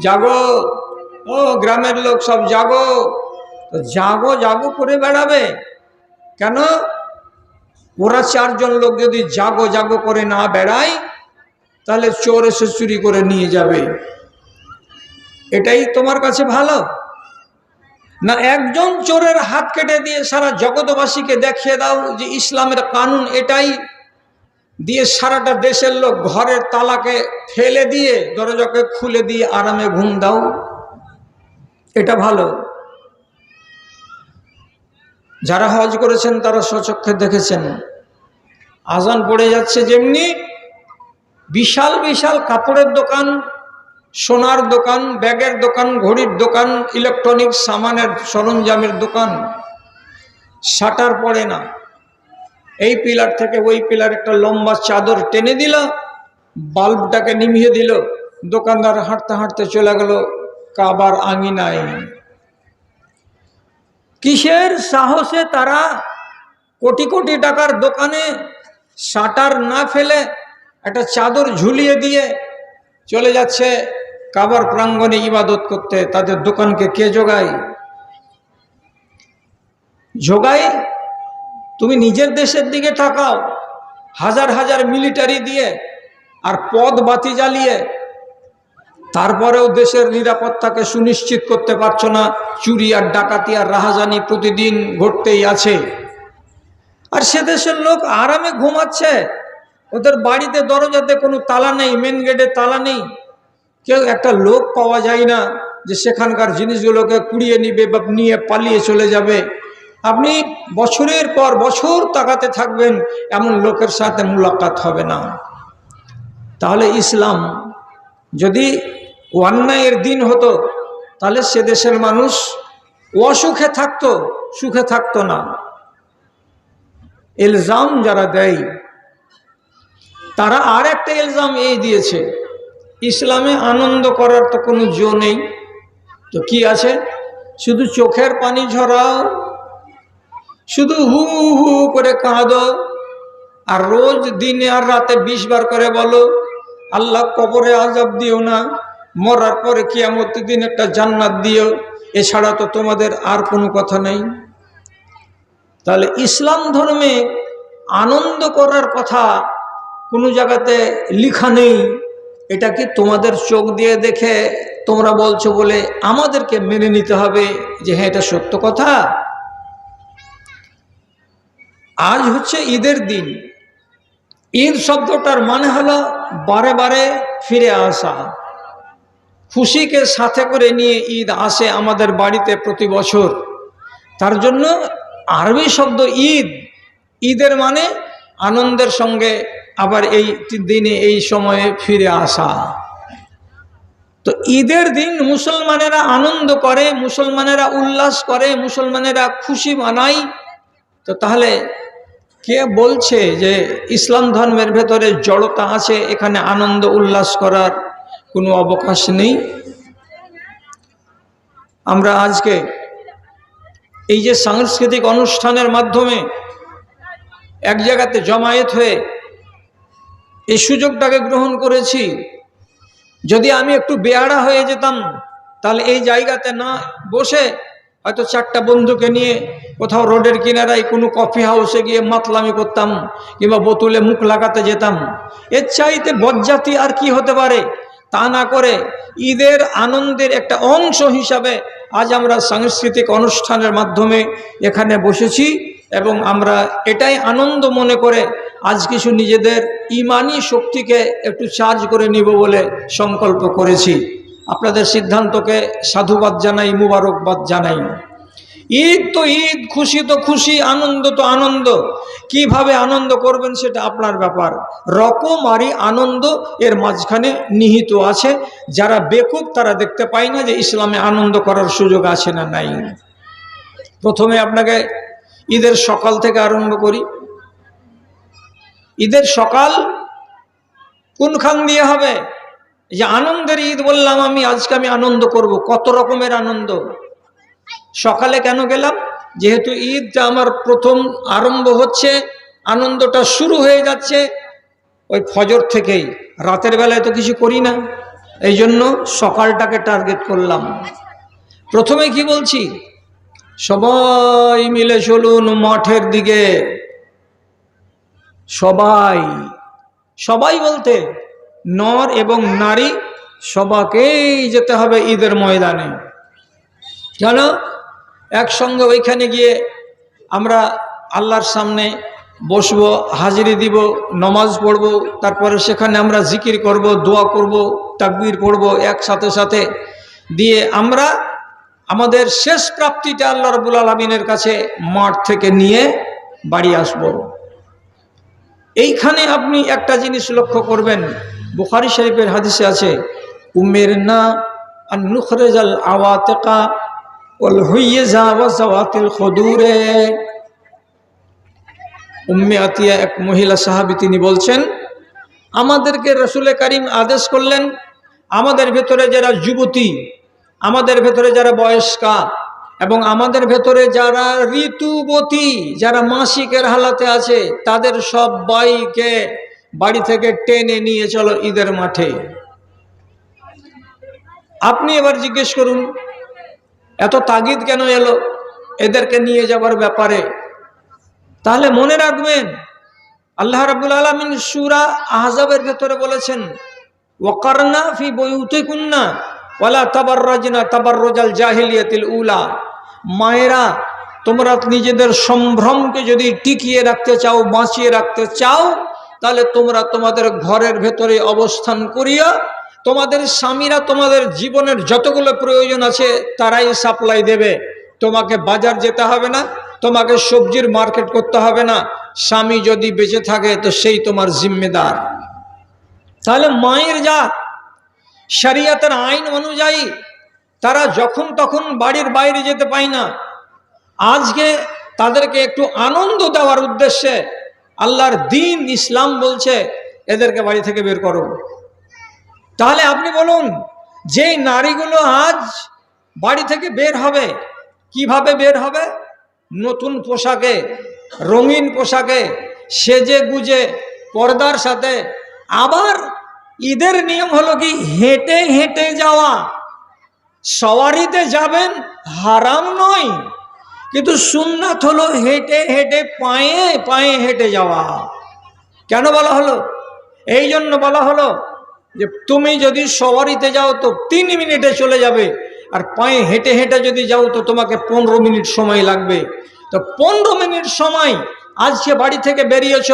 জাগো। ও গ্রামের লোক সব জাগো। তো জাগো জাগো করে বেড়াবে। কেন? ওরা চারজন লোক যদি জাগো জাগো করে না বেড়ায়, তাহলে চোর এসে চুরি করে নিয়ে যাবে। এটাই তোমার কাছে ভালো? না, একজন চোরের হাত কেটে দিয়ে সারা জগতবাসীকে দেখিয়ে দাও যে ইসলামের কানুন এটাই দিয়ে সারাটা দেশের লোক ঘরের তালাকে ফেলে দিয়ে দরজাকে খুলে দিয়ে আরামে ঘুম দাও। এটা ভালো। যারা হজ করেছেন, তারা স্বচক্ষে দেখেছেন। আজান পড়ে যাচ্ছে যেমনি, বিশাল বিশাল কাপড়ের দোকান, সোনার দোকান, ব্যাগের দোকান, ঘড়ির দোকান, ইলেকট্রনিক সামানের সরঞ্জামের দোকান। শাটার পড়ে না। এই পিলার থেকে ওই পিলার একটা লম্বা চাদর টেনে দিল, বাল্বটাকে নিভিয়ে দিল, দোকানদার হাঁটতে হাঁটতে চলে গেল কাবার আঙিনায়। কিসের সাহসে তারা কোটি কোটি টাকার দোকানে শাটার না ফেলে একটা চাদর ঝুলিয়ে দিয়ে চলে যাচ্ছে কাবার প্রাঙ্গণে ইবাদত করতে। তাদের দোকানকে কে যোগায় যোগায় তুমি নিজের দেশের দিকে তাকাও। হাজার হাজার মিলিটারি দিয়ে আর পদ বাতি জ্বালিয়ে তারপরেও দেশের নিরাপত্তাকে সুনিশ্চিত করতে পারছ না, চুরি আর ডাকাতি আর রাহাজানি প্রতিদিন ঘটতেই আছে। আর সে দেশের লোক আরামে ঘুমাচ্ছে। ওদের বাড়িতে দরজাতে কোনো তালা নেই মেন গেটে তালা নেই। কেউ একটা লোক পাওয়া যায় না যে সেখানকার জিনিসগুলোকে কুড়িয়ে নিবে বা নিয়ে পালিয়ে চলে যাবে। আপনি বছরের পর বছর তাকাতে থাকবেন, এমন লোকের সাথে মুলাকাত হবে না। তাহলে ইসলাম যদি অন্যায়ের দিন হতো, তাহলে সে দেশের মানুষ অসুখে থাকতো, সুখে থাকতো না। এলজাম যারা দেয়, তারা আর একটা এলজাম এই দিয়েছে, ইসলামে আনন্দ করার তো কোনো জো নেই। তো কি আছে? শুধু চোখের পানি ঝরাও শুধু হু হু করে কাঁদো। আর রোজ দিনে আর রাতে বিশ বার করে বলো, আল্লাহ কবরে আজাব দিও না, মরার পরে কিয়ামত দিন একটা জান্নাত দিও। এছাড়া তো তোমাদের আর কোনো কথা নেই। তাহলে ইসলাম ধর্মে আনন্দ করার কথা কোনো জায়গাতে লিখা নেই। এটা কি তোমাদের চোখ দিয়ে দেখে তোমরা বলছো বলে আমাদেরকে মেনে নিতে হবে যে হ্যাঁ এটা সত্য কথা? আজ হচ্ছে ঈদের দিন। ঈদ শব্দটার মানে হলো বারে বারে ফিরে আসা। খুশিকে সাথে করে নিয়ে ঈদ আসে আমাদের বাড়িতে প্রতি বছর। তার জন্য আরবি শব্দ ঈদ, ঈদের মানে আনন্দের সঙ্গে আবার এই দিনে, এই সময়ে ফিরে আসা। তো ঈদের দিন মুসলমানেরা আনন্দ করে, মুসলমানেরা উল্লাস করে, মুসলমানেরা খুশি মানায়। তো তাহলে কে বলছে যে ইসলাম ধর্মের ভেতরে জড়তা আছে, এখানে আনন্দ উল্লাস করার কোনো অবকাশ নেই? আমরা আজকে এই যে সাংস্কৃতিক অনুষ্ঠানের মাধ্যমে এক জায়গাতে জমায়েত হয়ে এই সুযোগটাকে গ্রহণ করেছি, যদি আমি একটু বেয়ারা হয়ে যেতাম, তাহলে এই জায়গাতে না বসে হয়তো চারটা বন্ধুকে নিয়ে কোথাও রোডের কিনারায় কোনো কফি হাউসে গিয়ে মাতলামি করতাম কিংবা বোতলে মুখ লাগাতে যেতাম। এর চাইতে বজ্জাতি আর কি হতে পারে? তা না করে ঈদের আনন্দের একটা অংশ হিসাবে আজ আমরা সাংস্কৃতিক অনুষ্ঠানের মাধ্যমে এখানে বসেছি এবং আমরা এটাই আনন্দ মনে করে আজ কিছু নিজেদের ইমানি শক্তিকে একটু চার্জ করে নিব বলে সংকল্প করেছি। আপনাদের সিদ্ধান্তকে সাধুবাদ জানাই, মুবারকবাদ জানাই। ঈদ তো ঈদ, খুশি তো খুশি, আনন্দ তো আনন্দ। কীভাবে আনন্দ করবেন সেটা আপনার ব্যাপার। রকম রকমারি আনন্দ এর মাঝখানে নিহিত আছে। যারা বেকুব তারা দেখতে পায় না যে ইসলামে আনন্দ করার সুযোগ আছে না নাই। প্রথমে আপনাকে ঈদের সকাল থেকে আরম্ভ করি। ঈদের সকাল কোনখান দিয়ে হবে? যে আনন্দের ঈদ বললাম আমি, আজকে আমি আনন্দ করব। কত রকমের আনন্দ? সকালে কেন গেলাম? যেহেতু ঈদটা আমার প্রথম আরম্ভ হচ্ছে, আনন্দটা শুরু হয়ে যাচ্ছে, ওই ফজর থেকেই। রাতের বেলায় তো কিছু করি না, এই জন্য সকালটাকে টার্গেট করলাম। প্রথমে কি বলছি? সবাই মিলে চলুন মঠের দিকে। সবাই সবাই বলতে নর এবং নারী, সবাকেই যেতে হবে ঈদের ময়দানে। কেন একসঙ্গে ওইখানে গিয়ে আমরা আল্লাহর সামনে বসবো, হাজিরি দিব, নমাজ পড়ব, তারপরে সেখানে আমরা জিকির করব, দোয়া করব, তাকবির পড়ব, একসাথে সাথে দিয়ে আমরা আমাদের শেষ প্রাপ্তিটা আল্লাহ রবুল আলমিনের কাছে মাঠ থেকে নিয়ে বাড়ি আসব। এইখানে আপনি একটা জিনিস লক্ষ্য করবেন, বুখারি শরীফের হাদিসে আছে উমের না আর নুখরেজাল আওয়াতেকা উম্মে আতিয়া এক মহিলা সাহাবি তিনি বলছেন, আমাদেরকে রসুলে কারিম আদেশ করলেন, আমাদের ভেতরে যারা যুবতী, আমাদের ভেতরে যারা বয়স্কা এবং আমাদের ভেতরে যারা ঋতুবতী, যারা মাসিকের হালাতে আছে, তাদের সব বাইকে বাড়ি থেকে টেনে নিয়ে চলো ঈদের মাঠে। আপনি এবার জিজ্ঞেস করুন এত তাগিদ কেন এলো? এদেরকে নিয়ে যাবার ব্যাপারে। তাহলে মনে রাখবেন, আল্লাহ রাবুল আলমিন সুরা আহজাবের ভেতরে বলেছেন, ওয়াকারনা ফি বইউতে কুন্না ওয়ালা তাবার রাজনা তাবার রোজাল জাহিলিয়াতিল উলা। মায়েরা, তোমরা নিজেদের সম্ভ্রমকে যদি টিকিয়ে রাখতে চাও, বাঁচিয়ে রাখতে চাও, তাহলে তোমরা তোমাদের ঘরের ভেতরে অবস্থান করিয়া তোমাদের স্বামীরা তোমাদের জীবনের যতগুলো প্রয়োজন আছে তারাই সাপ্লাই দেবে। তোমাকে বাজার যেতে হবে না, তোমাকে সবজির মার্কেট করতে হবে না। স্বামী যদি বেঁচে থাকে তো সেই তোমার জিম্মেদার। তাহলে মায়ের যা শরিয়াতের আইন অনুযায়ী তারা যখন তখন বাড়ির বাইরে যেতে পায় না। আজকে তাদেরকে একটু আনন্দ দেওয়ার উদ্দেশ্যে আল্লাহর দিন ইসলাম বলছে, এদেরকে বাড়ি থেকে বের করো। তাহলে আপনি বলুন, যেই নারীগুলো আজ বাড়ি থেকে বের হবে, কীভাবে বের হবে? নতুন পোশাকে, রঙিন পোশাকে, সেজে গুজে, পর্দার সাথে। আবার ঈদের নিয়ম হলো কি? হেঁটে হেঁটে যাওয়া। সওয়ারিতে যাবেন, হারাম নয়। কিন্তু সুন্নাত হলো হেঁটে হেঁটে, পায়ে পায়ে হেঁটে যাওয়া। কেন বলা হলো? এই জন্য বলা হলো যে তুমি যদি সওয়ারিতে যাও তো তিন মিনিটে চলে যাবে, আর পায়ে হেঁটে হেঁটে যদি যাও তো তোমাকে পনেরো মিনিট সময় লাগবে। তো পনেরো মিনিট সময় আজকে বাড়ি থেকে বেরিয়েছ,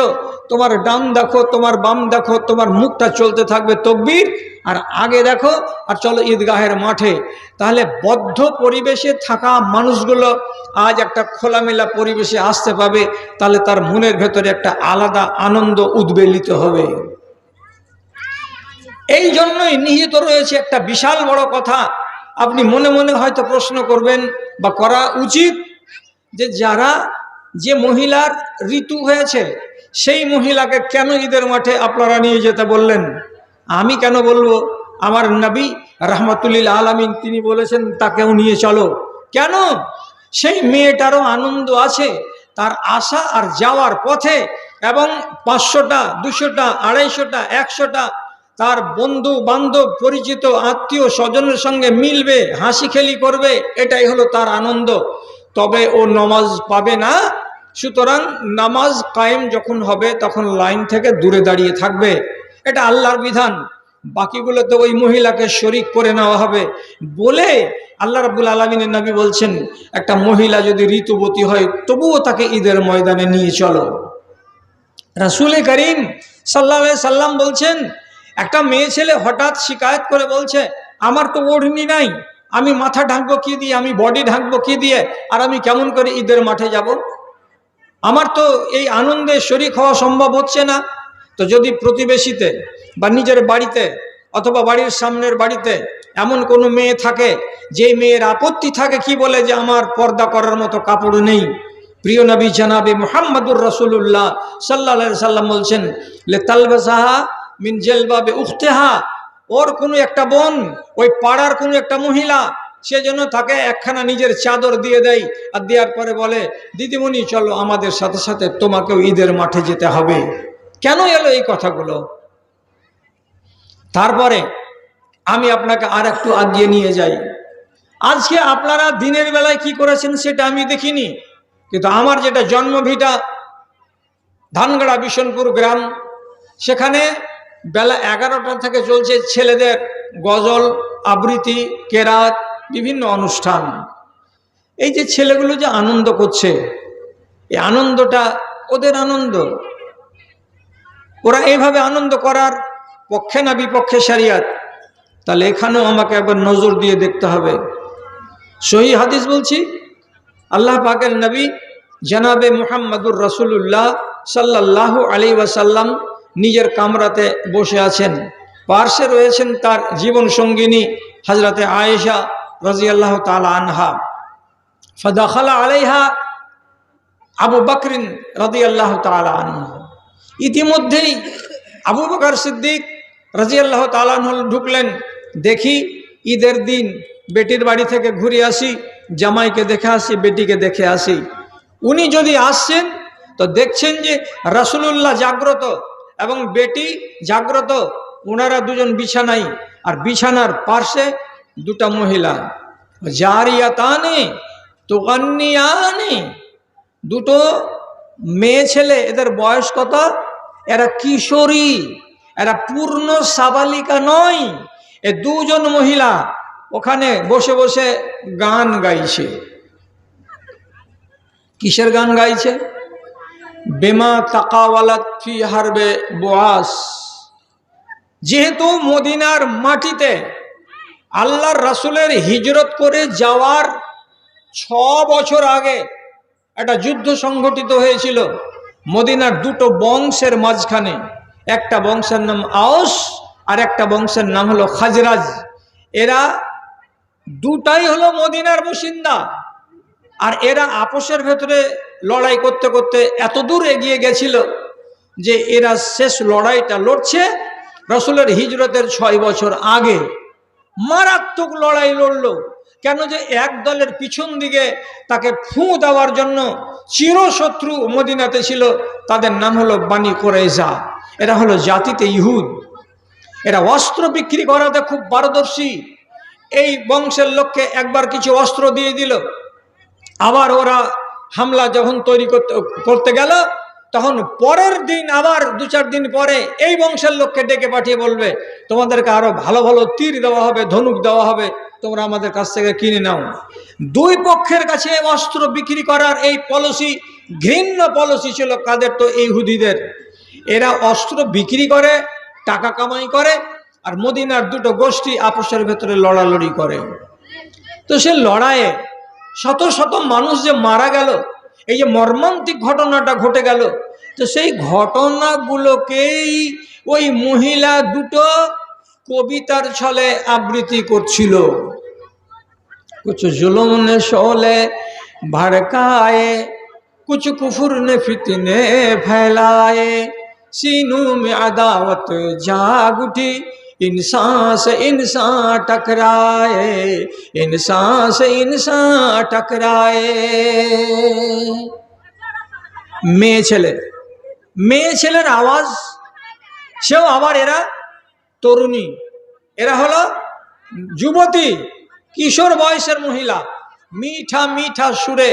তোমার ডান দেখো, তোমার বাম দেখো, তোমার মুখটা চলতে থাকবে তকবির, আর আগে দেখো, আর চলো ঈদগাহের মাঠে। তাহলে বদ্ধ পরিবেশে থাকা মানুষগুলো আজ একটা খোলামেলা পরিবেশে আসতে পাবে, তাহলে তার মনের ভেতরে একটা আলাদা আনন্দ উদ্বেলিত হবে। এই জন্যই নিহিত রয়েছে একটা বিশাল বড় কথা। আপনি মনে মনে হয়তো প্রশ্ন করবেন, বা করা উচিত যে যারা যে মহিলার ঋতু হয়েছে, সেই মহিলাকে কেন ঈদের মাঠে আপনারা নিয়ে যেতে বললেন? আমি কেন বলব? আমার নবী রহমতুল্লিল আলমিন তিনি বলেছেন, তাকেও নিয়ে চলো। কেন? সেই মেয়েটারও আনন্দ আছে, তার আশা আর যাওয়ার পথে, এবং পাঁচশোটা, দুশোটা, আড়াইশোটা, একশোটা তার বন্ধু, বান্ধব, পরিচিত, আত্মীয় স্বজনের সঙ্গে মিলবে, হাসি খেলি করবে, এটাই হলো তার আনন্দ। তবে ও নমাজ পাবে না। সুতরাং নামাজ কায়েম যখন হবে, তখন লাইন থেকে দূরে দাঁড়িয়ে থাকবে। এটা আল্লাহর বিধান। বাকিগুলোতে ওই মহিলাকে শরিক করে নেওয়া হবে। বলে আল্লাহ রাবুল আলমিনের নবী বলছেন, একটা মহিলা যদি ঋতুবতী হয়, তবুও তাকে ঈদের ময়দানে নিয়ে চলো। রাসুল করিম সাল্লা সাল্লাম বলছেন একটা মেয়ে ছেলে হঠাৎ শিকায়ত করে বলছে, আমার তো ওড়নি নাই, আমি মাথা ঢাকবো কি দিয়ে, আমি বডি ঢাকবো কি দিয়ে, আর আমি কেমন করে ঈদের মাঠে যাব। আমার তো এই আনন্দে শরিক হওয়া সম্ভব হচ্ছে না তো যদি প্রতিবেশীতে বা নিজের বাড়িতে অথবা বাড়ির সামনের বাড়িতে এমন কোনো মেয়ে থাকে, যেই মেয়ের আপত্তি থাকে কি বলে যে আমার পর্দা করার মতো কাপড় নেই প্রিয় নবী জানাবি মোহাম্মদুর রসুল্লাহ সাল্লা সাল্লাম বলছেন, লে তালবাসাহা মিন জেলবাবে উখতেহা। ওর কোনো একটা বোন, ওই পাড়ার কোনো একটা মহিলা, সে জন্য তাকে একখানা নিজের চাদর দিয়ে দেয় আর দেওয়ার পরে বলে, দিদিমণি, চলো আমাদের সাথে সাথে তোমাকেও ঈদের মাঠে যেতে হবে। কেন এলো এই কথাগুলো? তারপরে আমি আপনাকে আর একটু আগিয়ে নিয়ে যাই। আজকে আপনারা দিনের বেলায় কি করেছেন সেটা আমি দেখিনি, কিন্তু আমার যেটা জন্মভিটা, ধানগড়া বিশনপুর গ্রাম, সেখানে বেলা এগারোটা থেকে চলছে ছেলেদের গজল, আবৃত্তি, কেরাত, বিভিন্ন অনুষ্ঠান। এই যে ছেলেগুলো যে আনন্দ করছে, এই আনন্দটা ওদের আনন্দ। ওরা এইভাবে আনন্দ করার পক্ষে না বিপক্ষে সারিয়াত তাহলে এখানেও আমাকে একবার নজর দিয়ে দেখতে হবে। সহি হাদিস বলছি, আল্লাহ পাকের নবী জনাবে মুহাম্মদুর রসুল্লাহ সাল্লাহ আলী ওয়াসাল্লাম নিজের কামরাতে বসে আছেন। পার্শ্বে রয়েছেন তার জীবন সঙ্গিনী হজরতে আয়েশা রাজিয়াল্লাহ তালা আনহা। ফদাখালা আলাইহা আবু বকরিন রাজিয়াল্লাহ তালা আনহা। ইতিমধ্যেই আবু বকর সিদ্দিক রাজিয়াল্লাহ তালান ঢুকলেন। দেখি ঈদের দিন বেটির বাড়ি থেকে ঘুরে আসি, জামাইকে দেখে আসি, বেটিকে দেখে আসি। উনি যদি আসছেন, তো দেখছেন যে রাসুলুল্লাহ জাগ্রত। এবং বেটি জাগ্রত ওনারা দুজন বিছানাই আর বিছানার পার্শ্বে দুটা মহিলা। জারিয়াতানে তোকান্নিয়ানে দুটো মেয়ে ছেলে, এদের বয়স কত? এরা কিশোরী, এরা পূর্ণ সাবালিকা নয়। এ দুজন মহিলা ওখানে বসে বসে গান গাইছে। কিসের গান গাইছে? বেমা তাকাওয়ালাত ফি হারবে বোয়াস। যেহেতু মদিনার মাটিতে আল্লাহর রাসুলের হিজরত করে যাওয়ার ছ বছর আগে একটা যুদ্ধ সংঘটিত হয়েছিল মদিনার দুটো বংশের মাঝখানে। একটা বংশের নাম আওস আর একটা বংশের নাম হলো খাজরাজ। এরা দুটাই হলো মদিনার মুসিন্দা আর এরা আপোষের ভেতরে লড়াই করতে করতে এত দূর এগিয়ে গেছিল যে এরা শেষ লড়াইটা লড়ছে। রসুলের হিজরতের ছয় বছর আগে মারাত্মক লড়াই লড়লো। কেন যে এক দলের পিছন দিকে তাকে ফু দেওয়ার জন্য চিরশত্রু মদিনাতে ছিল, তাদের নাম হলো বানি কোরেজা এরা হলো জাতিতে ইহুদ। এরা অস্ত্র বিক্রি করাতে খুব পারদর্শী। এই বংশের লোককে একবার কিছু অস্ত্র দিয়ে দিল। আবার ওরা হামলা যখন তৈরি করতে করতে গেল, তখন পরের দিন, আবার দু চার দিন পরে এই বংশের লোককে ডেকে পাঠিয়ে বলবে, তোমাদেরকে আরও ভালো ভালো তীর দেওয়া হবে, ধনুক দেওয়া হবে, তোমরা আমাদের কাছ থেকে কিনে নাও। দুই পক্ষের কাছে অস্ত্র বিক্রি করার এই পলিসি ঘৃণ্য পলিসি ছিল কাদের তো এই হুদিদের এরা অস্ত্র বিক্রি করে, টাকা কামাই করে, আর মদিনার দুটো গোষ্ঠী আপোষের ভেতরে লড়ালড়ি করে। তো সে লড়াইয়ে শত শত মানুষ যে মারা গেল, এই যে মর্মান্তিক ঘটনাটা ঘটে গেল, তো সেই ঘটনাগুলোকেই ওই মহিলা দুটো কবিতার ছলে আবৃত্তি করছিল। কিছু জুলমনে সলে ভারকায়ে কুচু কুফুর নে ফিতনে ফেলায়ে সিনু মে আদাওয়াত জাগ উঠি इंसान से इंसान टकराए इंसान से इंसान टकराए মেয়ে ছেলে মেয়ে ছেলের আওয়াজ সেও আবার এরা তরুণী এরা হলো যুবতী কিশোর বয়সের মহিলা মিঠা মিঠা সুরে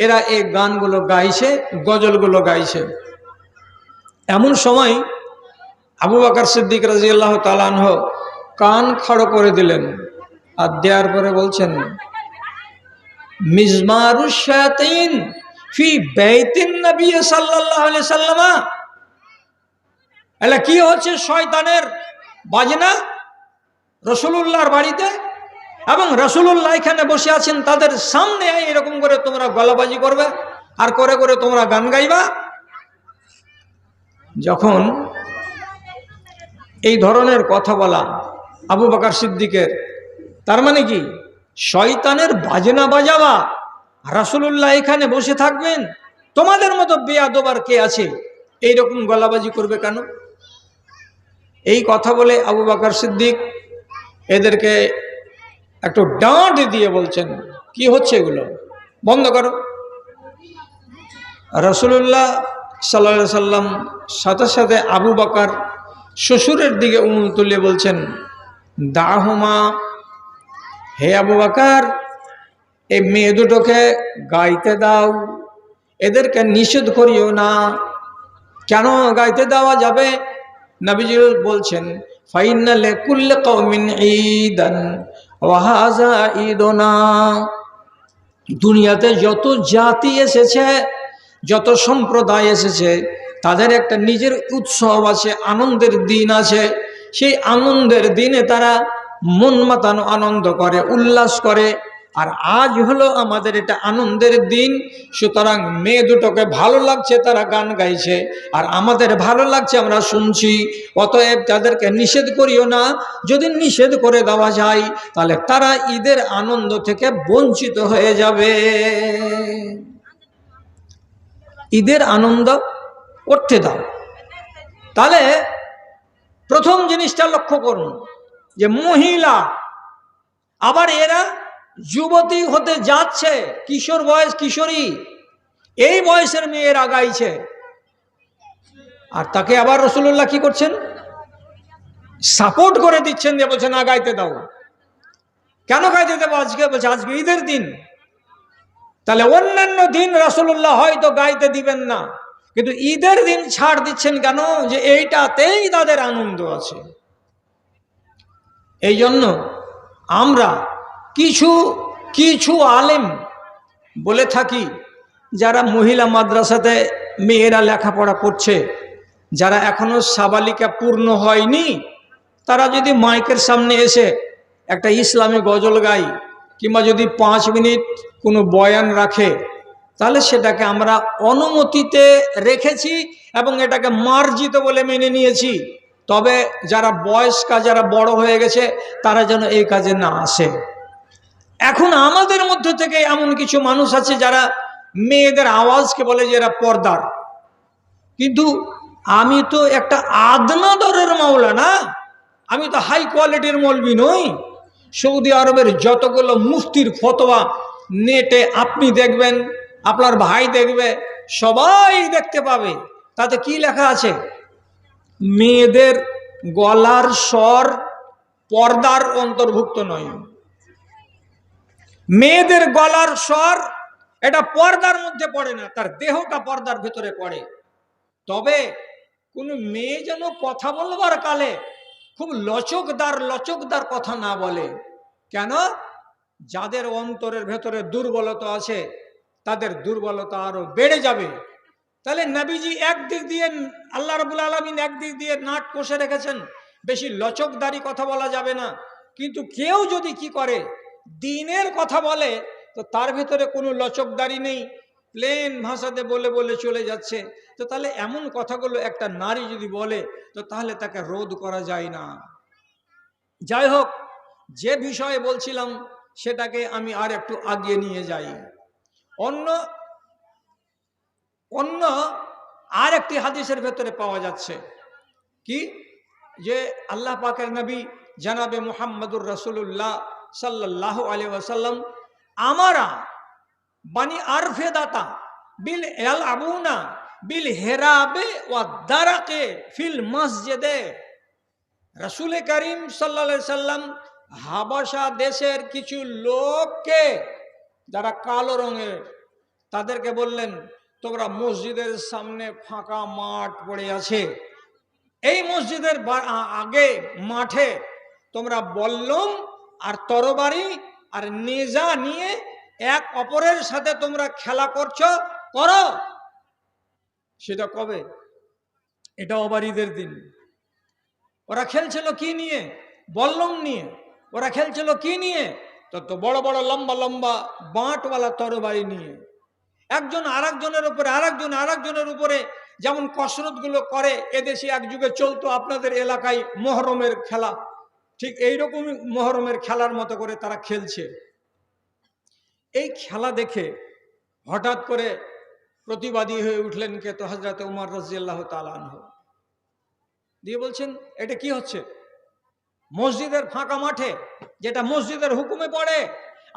এরা এই গানগুলো গাইছে গজলগুলো গাইছে এমন সময় আবু বাকর সিদ্দিক রাজি আল্লাহ তালানহ কান খাড়ো করে দিলেন আর দেওয়ার পরে বলছেন মিজমারুশাতিন ফি বেতিন নবী সাল্লাল্লাহু আলাইহি সাল্লামা। এলা কি হচ্ছে শয়তানের বাজনা? রসুলুল্লাহর বাড়িতে এবং রসুল্লাহ এখানে বসে আছেন, তাদের সামনে এরকম করে তোমরা গলাবাজি করবে আর করে করে তোমরা গান গাইবা? যখন এই ধরনের কথা বলা আবু বাকার সিদ্দিকের। তার মানে কি? শয়তানের বাজনা বাজাবা রাসুলুল্লাহ এখানে বসে থাকবেন? তোমাদের মতো বেয়াদোবার কে আছে? এই রকম গলাবাজি করবে কেন? এই কথা বলে আবু বাকার সিদ্দিক এদেরকে একটু ডাঁট দিয়ে বলছেন, কি হচ্ছে এগুলো? বন্ধ করো। রসুল্লাহ সাল্লা সাল্লাম সাথে সাথে আবু বাকার শ্বশুরের দিকে উমুল তুলে বলছেন, দাহুমা, হে আবু বাকার, এই মেয়ে দুটোকে গাইতে দাও, এদেরকে নিষেধ করিও না। কেন গাইতে দেওয়া যাবে? নবীজি বলছেন ফাইনালে কুল্লে কৌমিন ঈদান ওয়াহাজা ঈদনা। দুনিয়াতে যত জাতি এসেছে, যত সম্প্রদায় এসেছে তাদের একটা নিজের উৎসব আছে, আনন্দের দিন আছে। সেই আনন্দের দিনে তারা মন মাতানো আনন্দ করে, উল্লাস করে। আর আজ হলো আমাদের এটা আনন্দের দিন, সুতরাং মেয়ে দুটোকে ভালো লাগছে তারা গান গাইছে, আর আমাদের ভালো লাগছে আমরা শুনছি। অতএব তাদেরকে নিষেধ করিও না, যদি নিষেধ করে দেওয়া যায়, তাহলে তারা ঈদের আনন্দ থেকে বঞ্চিত হয়ে যাবে। ঈদের আনন্দ করতে দাও। তাহলে প্রথম জিনিসটা লক্ষ্য করুন যে মহিলা, আবার এরা যুবতী হতে যাচ্ছে, কিশোর বয়স কিশোরী, এই বয়সের মেয়েরা গাইছে। আর তাকে আবার রসুল্লাহ কি করছেন? সাপোর্ট করে দিচ্ছেন যে বলছে, না, গাইতে দাও। কেন গাইতে দেবো? আজকে বলছে, আজকে ঈদের দিন। তাহলে অন্যান্য দিন রসুল্লাহ হয়তো গাইতে দিবেন না। কিন্তু ঈদের দিন ছাড় দিচ্ছেন কেন? যে এইটাতেই তাদের আনন্দ আছে। এই জন্য আমরা কিছু কিছু আলেম বলে থাকি, যারা মহিলা মাদ্রাসাতে মেয়েরা লেখাপড়া করছে, যারা এখনও সাবালিকা পূর্ণ হয়নি, তারা যদি মাইকের সামনে এসে একটা ইসলামী গজল গাই কিংবা যদি পাঁচ মিনিট কোনো বয়ান রাখে তাহলে সেটাকে আমরা অনুমতিতে রেখেছি এবং এটাকে মার্জিত বলে মেনে নিয়েছি। তবে যারা বয়স্কা, যারা বড় হয়ে গেছে, তারা যেন এই কাজে না আসে। এখন আমাদের মধ্যে থেকে এমন কিছু মানুষ আছে যারা মেয়েদের আওয়াজকে বলে যে এরা পর্দার। কিন্তু আমি তো একটা আদনা দরের মাওলা না। আমি তো হাই কোয়ালিটির মলবি নই। সৌদি আরবের যতগুলো মুফতির ফতোয়া নেটে আপনি দেখবেন আপনার ভাই দেখবে, সবাই দেখতে পাবে। তাতে কি লেখা আছে? মেয়েদের গলার স্বর পর্দার অন্তর্ভুক্ত নয়। মেয়েদের গলার স্বর, এটা পর্দার মধ্যে পড়ে না, তার দেহটা পর্দার ভেতরে পড়ে। তবে কোনো মেয়ে যেন কথা বলবার কালে খুব লচকদার লচকদার কথা না বলে। কেন? যাদের অন্তরের ভেতরে দুর্বলতা আছে তাদের দুর্বলতা আরও বেড়ে যাবে। তাহলে নবীজি একদিক দিয়ে, আল্লাহ রবুল আলমিন একদিক দিয়ে নাট কষে রেখেছেন, বেশি লচকদারি কথা বলা যাবে না। কিন্তু কেউ যদি কি করে, দিনের কথা বলে, তো তার ভিতরে কোনো লচকদারি নেই প্লেন ভাষাতে বলে বলে চলে যাচ্ছে। তো তাহলে এমন কথাগুলো একটা নারী যদি বলে, তো তাহলে তাকে রোধ করা যায় না। যাই হোক, যে বিষয়ে বলছিলাম, সেটাকে আমি আর একটু আগিয়ে নিয়ে যাই। অন্য অন্য আর একটি হাদিসের ভেতরে পাওয়া যাচ্ছে কি? যে আল্লাহ পাকের নবী জানাবে মোহাম্মদুর রসুল্লাহ সাল্লাহ আলী ওয়াসাল্লাম, আমারা বানি আরফে দাতা বিল এল আবুনা বিল হেরাবে ও দারাকে ফিল মসজিদে। রসুল করিম সাল্লা সাল্লাম হাবাসা দেশের কিছু লোককে যারা কালো রঙের, তাদেরকে বললেন, তোমরা মসজিদের সামনে ফাঁকা মাঠ পড়ে আছে। এই মসজিদের আগে মাঠে তোমরা বললম আর তরবারি আর নেজা নিয়ে এক অপরের সাথে তোমরা খেলা করছ, করো। সেটা কবে? এটা আবার ঈদের দিন। ওরা খেলছিল কি নিয়ে? বল্লম নিয়ে। ওরা খেলছিল কি নিয়ে? তত বড় বড় লম্বা লম্বা বাঁটওয়ালা তরবারি নিয়ে একজন আর একজনের উপরে আর একজন আর একজনের উপরে যেমন কসরতগুলো করে, এদেশে এক যুগে চলতো আপনাদের এলাকায় মহরমের খেলা। ঠিক এইরকমই মহরমের খেলার মতো করে তারা খেলছে। এই খেলা দেখে হঠাৎ করে প্রতিবাদী হয়ে উঠলেন কে তো হজরত উমর রাজিয়াল্লাহ তালানহ দিয়ে বলছেন, এটা কি হচ্ছে? মসজিদের ফাঁকা মাঠে, যেটা মসজিদের হুকুমে পড়ে,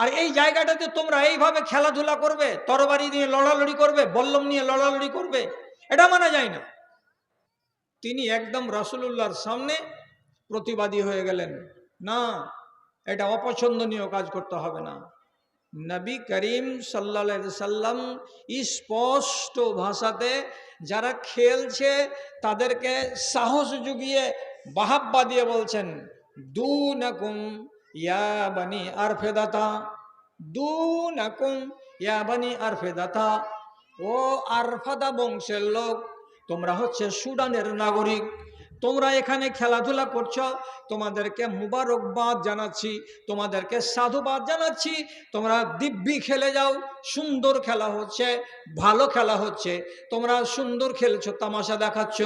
আর এই জায়গাটাতে তোমরা এইভাবে খেলাধুলা করবে, তরবারি নিয়ে লড়ালড়ি করবে, বল্লম নিয়ে লড়ালড়ি করবে, এটা মানা যায় না। তিনি একদম রাসুলুল্লাহর সামনে প্রতিবাদী হয়ে গেলেন, না, এটা অপছন্দনীয় কাজ করতে হবে না। নবী করিম সাল্লা সাল্লাম স্পষ্ট ভাষাতে যারা খেলছে, তাদেরকে সাহস জুগিয়ে বাহাব্বা দিয়ে বলছেন দু নকুম ইয়া বানি আর ফেদাতা দু নকুম ইয়া বানি ও আরফাদা বংশের লোক, তোমরা হচ্ছে সুডানের নাগরিক। তোমরা এখানে খেলাধুলা করছ, তোমাদেরকে মুবারকবাদ জানাচ্ছি, তোমাদেরকে সাধুবাদ জানাচ্ছি। তোমরা দিব্যি খেলে যাও, সুন্দর খেলা হচ্ছে, ভালো খেলা হচ্ছে। তোমরা সুন্দর খেলছো, তামাশা দেখাচ্ছ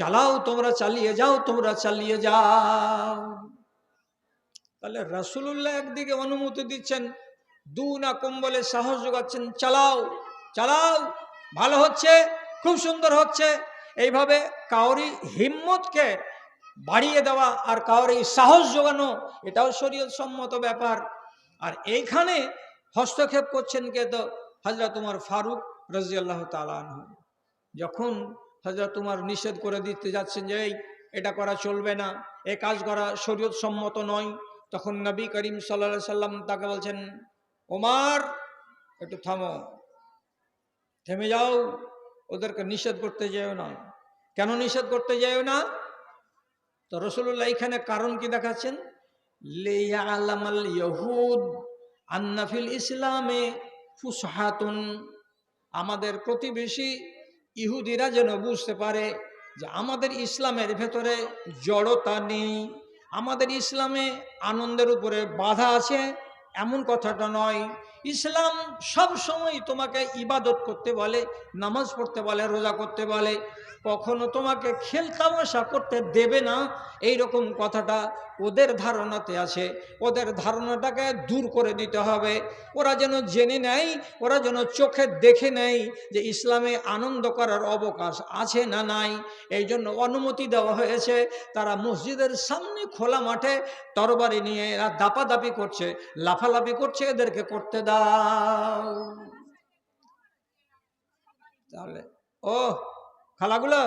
চালাও, তোমরা চালিয়ে যাও, তোমরা চালিয়ে যাও। তাহলে রাসুলুল্লাহ একদিকে অনুমতি দিচ্ছেন, দু না কম্বলে সাহস যোগাচ্ছেন, চালাও চালাও, ভালো হচ্ছে, খুব সুন্দর হচ্ছে। এইভাবে কাউরি হিম্মতকে বাড়িয়ে দেওয়া আর কাউরি সাহস যোগানো, এটাও শরীয়ত সম্মত ব্যাপার। আর এইখানে হস্তক্ষেপ করছেন কে তো? হাজরা তোমার ফারুক রাজি আল্লাহ তালাহ যখন হজরত তোমার নিষেধ করে দিতে যাচ্ছেন যে, এই, এটা করা চলবে না। এ কাজ করা শরীয়ত সম্মত নয়। তখন নবী করিম সাল্লা সাল্লাম তাকে বলছেন ওমার একটু থামো। থেমে যাও। ওদেরকে নিষেধ করতে যেও না। কেন নিষেধ করতে যেও না? তো রসুল্লাহ এখানে কারণ কি দেখাচ্ছেন? আন্নাফিল ইসলামে ফুসহাতুন। আমাদের প্রতিবেশী ইহুদিরা যেন বুঝতে পারে যে আমাদের ইসলামের ভেতরে জড়তা নেই। আমাদের ইসলামে আনন্দের উপরে বাধা আছে, এমন কথাটা নয়। ইসলাম সব সময় তোমাকে ইবাদত করতে বলে, নামাজ পড়তে বলে, রোজা করতে বলে। কখনো তোমাকে খেল তামাশা করতে দেবে না। এই রকম কথাটা ওদের ধারণাতে আছে। ওদের ধারণাটাকে দূর করে দিতে হবে। ওরা যেন জেনে নেয়, ওরা যেন চোখে দেখে নেয় যে ইসলামে আনন্দ করার অবকাশ আছে না নাই। এই জন্য অনুমতি দেওয়া হয়েছে, তারা মসজিদের সামনে খোলা মাঠে তরবারি নিয়ে এরা দাপাদাপি করছে, লাফালাফি করছে, এদেরকে করতে দাও। তাহলে ও খালাগুলো?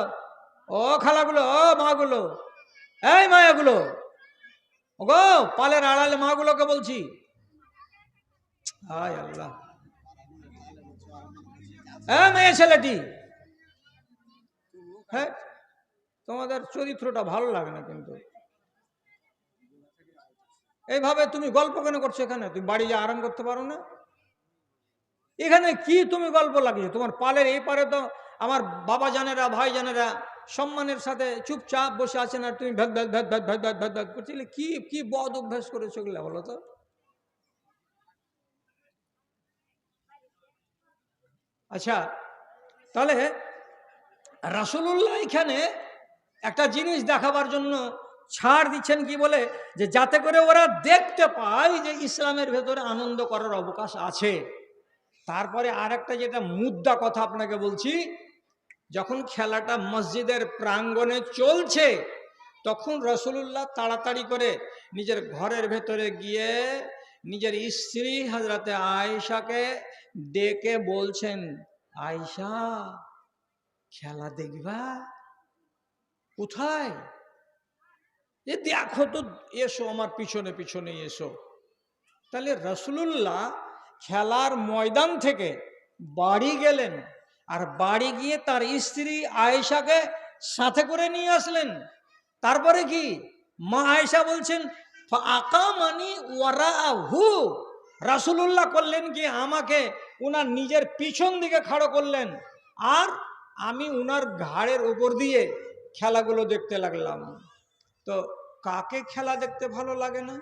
ও খালাগুলো, ও মাগুলো। এই মায়াগুলো। গো পালের আড়ালে মাগুলোকে বলছি। হায় আল্লাহ। হ্যাঁ মেয়ে ছেলেটি। হ্যাঁ তোমাদের চরিত্রটা ভালো লাগে না কিন্তু। এইভাবে তুমি গল্প কেন করছ এখানে? তুমি বাড়ি যা আরাম করতে পারো না? এখানে কি তুমি গল্প লাগিয়ে তোমার পালের এই পারে তো আমার বাবা জানেরা, ভাই জানেরা সম্মানের সাথে চুপচাপ বসে আছেন আর তুমি ভেদ ভেদ ভেদ ভেদ ভেদ ভেদ ভেদ ভেদ করছিলে। কি কি বদ অভ্যাস করেছ এগুলো, বলো তো? আচ্ছা তাহলে রাসুল্লাহ এখানে একটা জিনিস দেখাবার জন্য ছাড় দিচ্ছেন কি বলে? যে যাতে করে ওরা দেখতে পায় যে ইসলামের ভেতরে আনন্দ করার অবকাশ আছে। তারপরে আর একটা যেটা মুদ্রা কথা আপনাকে বলছি, যখন খেলাটা মসজিদের প্রাঙ্গণে চলছে, তখন রসুল্লাহ তাড়াতাড়ি করে নিজের ঘরের ভেতরে গিয়ে নিজের স্ত্রী হাজরাতে আয়েশাকে ডেকে বলছেন আয়সা খেলা দেখবা? কোথায়? এ দেখো তো, এসো আমার পিছনে পিছনে এসো। তাহলে রসুল্লাহ খেলার ময়দান থেকে বাড়ি গেলেন আর বাড়ি গিয়ে তার স্ত্রী আয়েশাকে সাথে করে নিয়ে আসলেন। তারপরে কি? মা আয়েশা বলছেন আকা মানি ওয়ারা হু রাসুলুল্লাহ করলেন কি? আমাকে উনার নিজের পিছন দিকে খাড়ো করলেন আর আমি উনার ঘাড়ের উপর দিয়ে খেলাগুলো দেখতে লাগলাম। তো কাকে খেলা দেখতে ভালো লাগে না?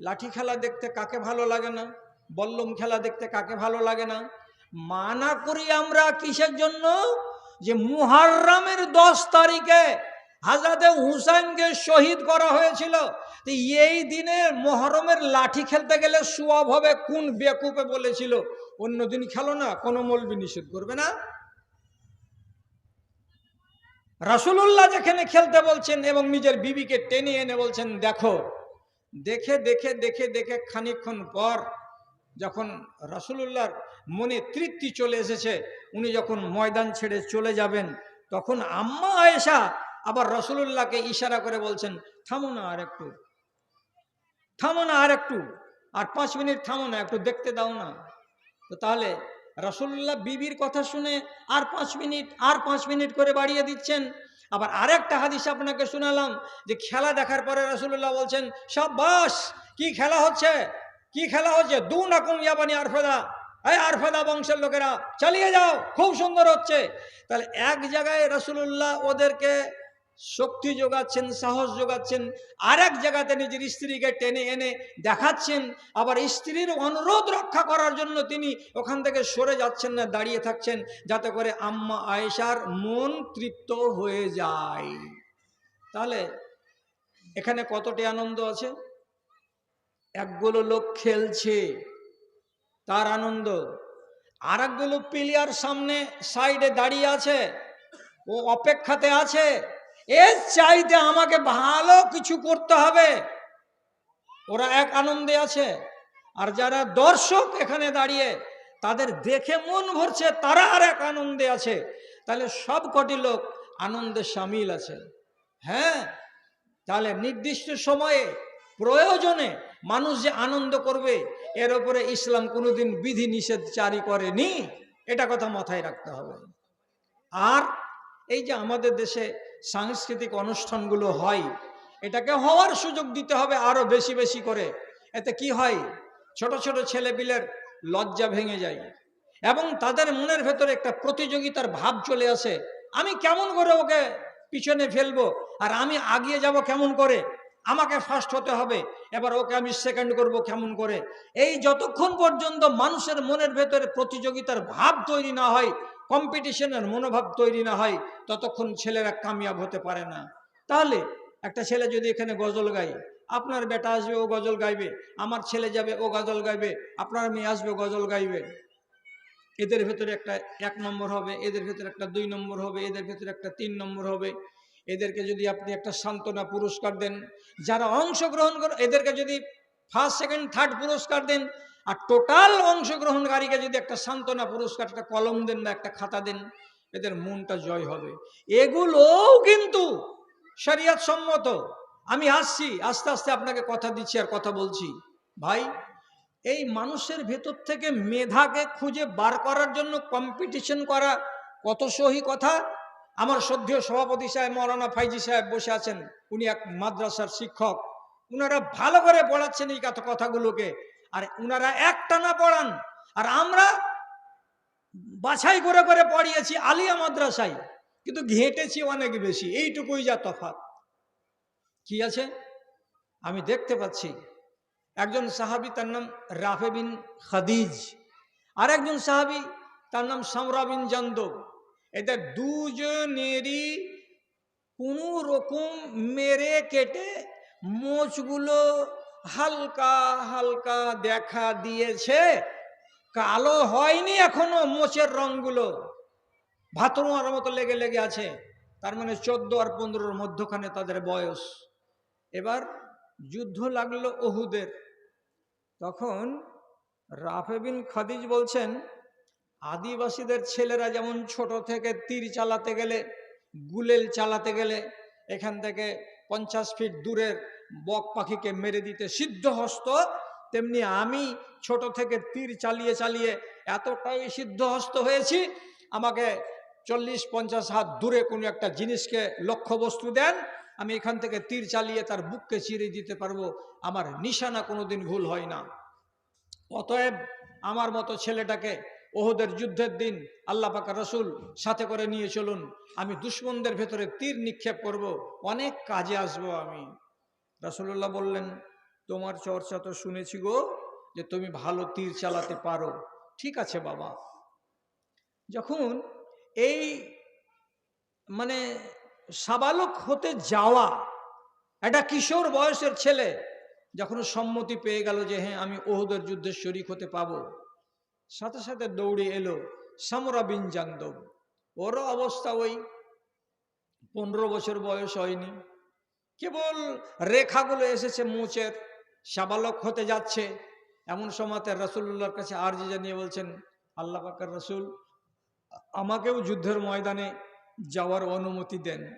লাঠি খেলা দেখতে কাকে ভালো লাগে না? বল্লম খেলা দেখতে কাকে ভালো লাগে না? মানা করি আমরা কিসের জন্য? যে মুহাররামের দশ তারিখে হাজরাতে হুসাইনকে শহীদ করা হয়েছিল। এই দিনে মহরমের লাঠি খেলতে গেলে সুয়াব হবে কোন বেকুপে বলেছিল। অন্যদিন খেলো না, কোনো মলবি নিষেধ করবে না। রাসুলুল্লাহ যেখানে খেলতে বলছেন এবং নিজের বিবিকে টেনে এনে বলছেন, দেখো, দেখে দেখে দেখে দেখে খানিক্ষণ পর যখন রাসুলুল্লাহর মনে তৃপ্তি চলে এসেছে, উনি যখন ময়দান ছেড়ে চলে যাবেন, তখন আম্মা আয়েশা আবার রসুলুল্লাহকে ইশারা করে বলছেন, থামো না আর একটু, থামো না আর একটু, আর পাঁচ মিনিট থামো না, একটু দেখতে দাও না। তো তাহলে রসুল্লাহ বিবির কথা শুনে আর পাঁচ মিনিট, আর পাঁচ মিনিট করে বাড়িয়ে দিচ্ছেন। আবার আরেকটা হাদিস আপনাকে শোনালাম, যে খেলা দেখার পরে রসুল্লাহ বলছেন সব বাস কি খেলা হচ্ছে? কি খেলা হচ্ছে? দু নাকুম ইয়াবানি আরফেদা। এই আরফেদা বংশের লোকেরা, চালিয়ে যাও, খুব সুন্দর হচ্ছে। তাহলে এক জায়গায় রসুল্লাহ ওদেরকে শক্তি যোগাচ্ছেন, সাহস যোগাচ্ছেন আর এক জায়গাতে নিজের স্ত্রীকে টেনে এনে দেখাচ্ছেন, আবার স্ত্রীর অনুরোধ রক্ষা করার জন্য তিনি ওখান থেকে সরে যাচ্ছেন না, দাঁড়িয়ে থাকছেন, যাতে করে আম্মা আয়েশার মন তৃপ্ত হয়ে যায়। তাহলে এখানে কতটি আনন্দ আছে? একগুলো লোক খেলছে, তার আনন্দ। আর একগুলো প্লেয়ার সামনে সাইডে দাঁড়িয়ে আছে, ও অপেক্ষাতে আছে, এর চাইতে আমাকে ভালো কিছু করতে হবে। ওরা এক আনন্দে আছে, আর যারা দর্শক এখানে দাঁড়িয়ে, তাদের দেখে মন ভরছে, তারা আর এক আনন্দে আছে। তাহলে সব কটি লোক আনন্দে সামিল আছে। হ্যাঁ তাহলে নির্দিষ্ট সময়ে, প্রয়োজনে মানুষ যে আনন্দ করবে, এর উপরে ইসলাম কোনোদিন বিধি নিষেধ জারি করেনি, এটা কথা মাথায় রাখতে হবে। আর এই যে আমাদের দেশে সাংস্কৃতিক অনুষ্ঠানগুলো হয়, এটাকে হওয়ার সুযোগ দিতে হবে আরও বেশি বেশি করে। এতে কি হয়? ছোট ছোট ছেলেপিলের লজ্জা ভেঙে যায় এবং তাদের মনের ভেতরে একটা প্রতিযোগিতার ভাব চলে আসে। আমি কেমন করে ওকে পিছনে ফেলব? আর আমি আগিয়ে যাব কেমন করে? আমাকে ফার্স্ট হতে হবে। এবার ওকে আমি সেকেন্ড করব কেমন করে? এই যতক্ষণ পর্যন্ত মানুষের মনের ভেতরে প্রতিযোগিতার ভাব তৈরি না হয় কম্পিটিশনের মনোভাব তৈরি না হয়, ততক্ষণ ছেলেরা কামিয়াব হতে পারে না। তাহলে একটা ছেলে যদি এখানে গজল গায়, আপনার বেটা আসবে, ও গজল গাইবে, আমার ছেলে যাবে, ও গজল গাইবে, আপনার মেয়ে আসবে গজল গাইবে। এদের ভেতরে একটা এক নম্বর হবে, এদের ভেতরে একটা দুই নম্বর হবে, এদের ভেতরে একটা তিন নম্বর হবে। এদেরকে যদি আপনি একটা সান্ত্বনা পুরস্কার দেন, যারা অংশগ্রহণ করে, এদেরকে যদি ফার্স্ট সেকেন্ড থার্ড পুরস্কার দেন, আর টোটাল অংশগ্রহণকারীকে যদি একটা সান্ত্বনা পুরস্কার, একটা কলম দেন বা একটা খাতা দেন, এদের মনটা জয় হবে। এগুলোও কিন্তু শরিয়াত সম্মত। আমি আসছি, আস্তে আস্তে আপনাকে কথা দিচ্ছি আর কথা বলছি। ভাই, এই মানুষের ভেতর থেকে মেধাকে খুঁজে বার করার জন্য কম্পিটিশন করা কত সহি কথা? আমার শ্রদ্ধেয় সভাপতি সাহেব, মৌলানা ফাইজি সাহেব বসে আছেন। উনি এক মাদ্রাসার শিক্ষক। উনারা ভালো করে পড়াচ্ছেন এই কথা কথাগুলোকে। আর উনারা একটানা পড়ান। আর আমরা বাছাই করে করে পড়িয়েছি আলিয়া মাদ্রাসায়। কিন্তু ঘেঁটেছি অনেক বেশি। এইটুকুই যা তফাৎ। কি আছে? আমি দেখতে পাচ্ছি। একজন সাহাবি তার নাম রাফে বিন খাদিজ। আর একজন সাহাবি তার নাম সামরা বিন জান্দব। এদের দুজনেরই কোনো রকম মেরে কেটে মোচগুলো হালকা হালকা দেখা দিয়েছে। কালো হয়নি এখনও মোচের রঙগুলো ভাতরুয়ার মতো লেগে লেগে আছে। তার মানে চোদ্দ আর পনেরোর মধ্যখানে তাদের বয়স। এবার যুদ্ধ লাগল ওহুদের। তখন রাফেবিন খাদিজ বলছেন আদিবাসীদের ছেলেরা যেমন ছোট থেকে তীর চালাতে গেলে, গুলেল চালাতে গেলে, এখান থেকে পঞ্চাশ ফিট দূরের বক পাখিকে মেরে দিতে সিদ্ধ হস্ত, তেমনি আমি ছোট থেকে তীর চালিয়ে চালিয়ে এতটাই সিদ্ধহস্ত হয়েছি, আমাকে চল্লিশ, পঞ্চাশ হাত দূরে কোনো একটা জিনিসকে লক্ষ্যবস্তু দেন, আমি এখান থেকে তীর চালিয়ে তার বুককে চিরে দিতে পারব, আমার নিশানা কোনোদিন ভুল হয় না। অতএব আমার মতো ছেলেটাকে ওহদের যুদ্ধের দিন আল্লাহ পাকা রসুল সাথে করে নিয়ে চলুন। আমি দুশ্মনদের ভেতরে তীর নিক্ষেপ করব, অনেক কাজে আসব আমি। রসুল্লাহ বললেন, তোমার চর্চা তো শুনেছি গো যে তুমি ভালো তীর চালাতে পারো। ঠিক আছে বাবা। যখন এই মানে সাবালক হতে যাওয়া একটা কিশোর বয়সের ছেলে যখন সম্মতি পেয়ে গেল যে হ্যাঁ আমি ওহদের যুদ্ধের শরিক হতে পাবো সাথে সাথে দৌড়ে এলো সামরা বিন জান্দব। ওরও অবস্থা ওই। পনেরো বছর বয়স হয়নি। কেবল রেখাগুলো এসেছে মুচের, সাবালক হতে যাচ্ছে। এমন সময়তে রসুল্লাহর কাছে আর্জি জানিয়ে বলছেন, আল্লাহ পাকার রসুল, আমাকেও যুদ্ধের ময়দানে যাওয়ার অনুমতি দেন।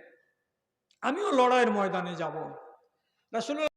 আমিও লড়াইয়ের ময়দানে যাব। রসুল